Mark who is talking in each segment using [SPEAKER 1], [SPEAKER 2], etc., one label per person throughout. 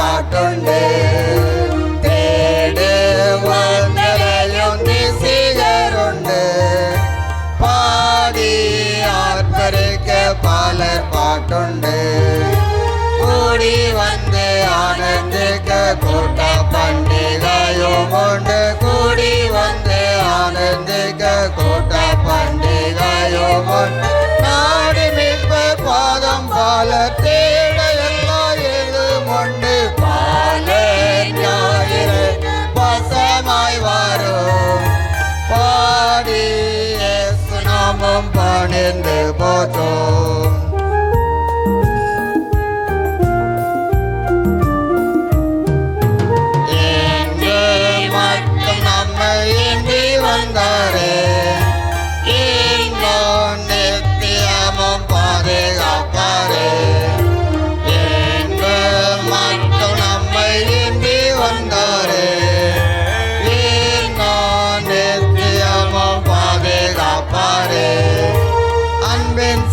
[SPEAKER 1] പാട്ടുണ്ട് பாலர் பாட்டுண்டு. கூடி வந்து ஆனந்திக்க கூட்ட பண்டிகையும் உண்டு. I'm burning the bottom.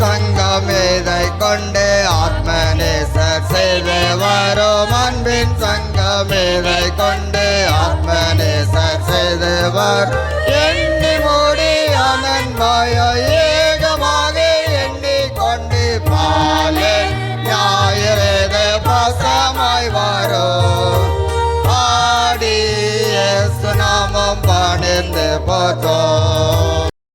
[SPEAKER 1] சங்கமேதை கொண்டு ஆத்மநேசர் செய்து வரும். அன்பின் சங்கமேதை கொண்டு ஆத்மநேசர் செய்து வர் எண்ணி மூடி அனன் மாய ஏகமாக எண்ணி கொண்டு பாலே ஞாயிறேத பாசமாய் வரும். பாடிய சுனாமம் பாடிந்து போற்றோம்.